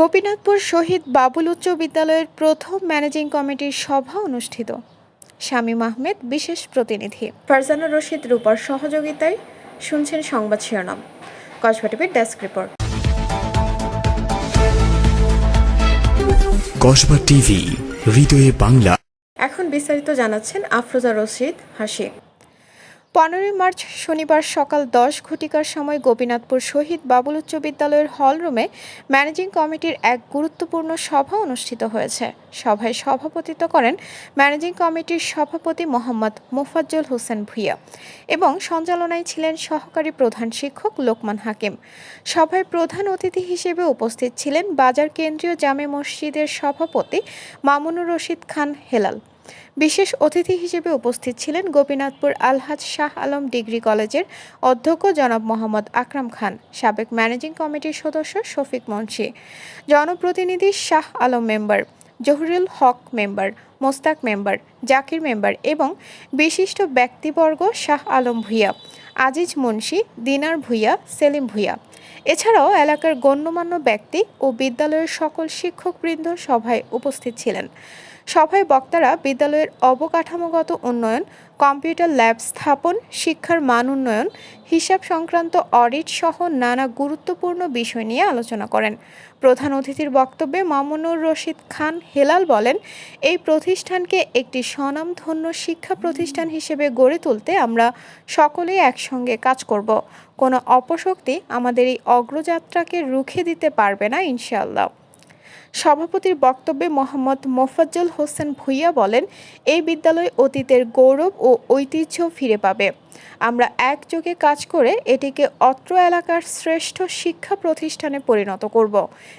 গোপীনাথপুর শহীদ বাবুল উচ্চ বিদ্যালয়ের প্রথম ম্যানেজিং কমিটির সভা অনুষ্ঠিত। শামীম আহমেদ বিশেষ প্রতিনিধি। ফারজানা রশিদ রূপার সহযোগিতায় শুনছেন সংবাদ শিরোনাম। কসবা টিভির ডেস্ক রিপোর্ট। কসবা টিভি হৃদয়ে বাংলা। এখন বিস্তারিত জানাচ্ছেন আফরোজা রশিদ হাসি। পনেরোই মার্চ শনিবার সকাল দশ ঘটিকার সময় গোপীনাথপুর শহীদ বাবুল উচ্চ বিদ্যালয়ের হলরুমে ম্যানেজিং কমিটির এক গুরুত্বপূর্ণ সভা অনুষ্ঠিত হয়েছে। সভায় সভাপতিত্ব করেন ম্যানেজিং কমিটির সভাপতি মোহাম্মদ মোফাজ্জল হোসেন ভুইয়া এবং সঞ্চালনায় ছিলেন সহকারী প্রধান শিক্ষক লোকমান হাকিম। সভায় প্রধান অতিথি হিসেবে উপস্থিত ছিলেন বাজার কেন্দ্রীয় জামে মসজিদের সভাপতি মামুনুর রশিদ খান হেলাল। বিশেষ অতিথি হিসেবে উপস্থিত ছিলেন গোপীনাথপুর আলহাজ শাহ আলম ডিগ্রি কলেজের অধ্যক্ষ জনাব মোহাম্মদ আকরাম খান, সাবেক ম্যানেজিং কমিটির সদস্য শফিক মুন্সি, জনপ্রতিনিধি Shah Alam member, Zahurul Haque member, Mostak member, Zakir member এবং বিশিষ্ট ব্যক্তিবর্গ শাহ আলম ভূঁইয়া, আজিজ মুন্সি, দিনার ভূঁইয়া, সেলিম ভূঁইয়া। এছাড়াও এলাকার গণ্যমান্য ব্যক্তি ও বিদ্যালয়ের সকল শিক্ষকবৃন্দ সভায় উপস্থিত ছিলেন। সভায় বক্তারা বিদ্যালয়ের অবকাঠামোগত উন্নয়ন, কম্পিউটার ল্যাব স্থাপন, শিক্ষার মান উন্নয়ন, হিসাব সংক্রান্ত অডিট সহ নানা গুরুত্বপূর্ণ বিষয় নিয়ে আলোচনা করেন। প্রধান অতিথির বক্তব্যে মামুনুর রশিদ খান হেলাল বলেন, এই প্রতিষ্ঠানকে একটি স্বনামধন্য শিক্ষা প্রতিষ্ঠান হিসেবে গড়ে তুলতে আমরা সকলেই একসঙ্গে কাজ করব। কোনো অপশক্তি আমাদের এই অগ্রযাত্রাকে রুখে দিতে পারবে না ইনশাআল্লাহ। সভাপতির বক্তব্যে মোহাম্মদ মোফাজ্জল হোসেন ভুইয়া বলেন, এই বিদ্যালয় অতীতের গৌরব ও ঐতিহ্য ফিরে পাবে। আমরা একযোগে কাজ করে এটিকে অত্র এলাকার শ্রেষ্ঠ শিক্ষা প্রতিষ্ঠানে পরিণত করব।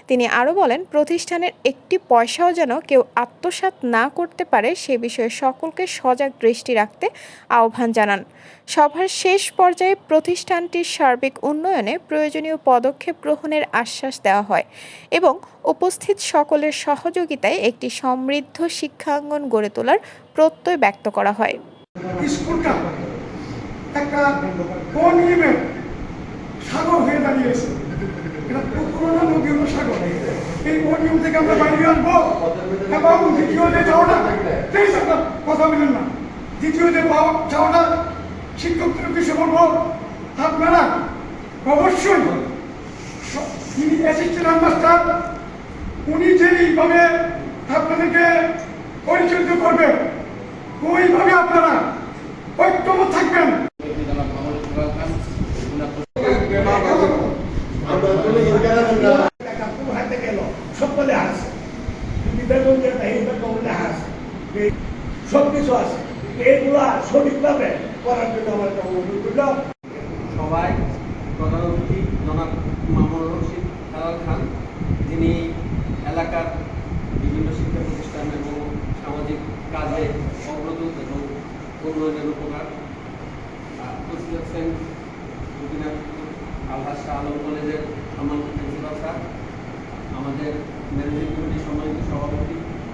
তিনি আরও বলেন, প্রতিষ্ঠানের একটি পয়সাও যেন কেউ আত্মসাৎ না করতে পারে সে বিষয়ে সকলকে সজাগ দৃষ্টি রাখতে আহ্বান জানান। সভার শেষ পর্যায়ে প্রতিষ্ঠানটির সার্বিক উন্নয়নে প্রয়োজনীয় পদক্ষেপ গ্রহণের আশ্বাস দেওয়া হয় এবং উপস্থিত সকলের সহযোগিতায় একটি সমৃদ্ধ শিক্ষাঙ্গন গড়ে তোলার প্রত্যয় ব্যক্ত করা হয়। একটা অনিয়মের সাগর হয়ে দাঁড়িয়েছে। এটা থেকে আমরা এবং দ্বিতীয় কথা না। দ্বিতীয় বলব, আপনারা অবশ্যই মাস্টার উনি যেইভাবে আপনাদেরকে পরিচালিত করবে, ওইভাবে আপনারা ঐক্যমত থাকবেন হাতে গেল সকলে আছে বেতন দেয় না এই বেতন আছে সব কিছু আছে। এইগুলা সঠিকভাবে করার জন্য আমার একটা অনুরোধ করল সবাই অতিথি জনাব মামুন রশিদ হেলাল খান, যিনি এলাকার বিভিন্ন শিক্ষা প্রতিষ্ঠান এবং সামাজিক কাজে অগ্রদূত এবং উন্নয়নের উপকার। আছেন গোপীনাথপুর আলহাজ শাহ আলম কলেজের সম্মানিত প্রিন্সিপাল স্যার। আমাদের ম্যানেজিং কমিটির সম্মানিত সভাপতি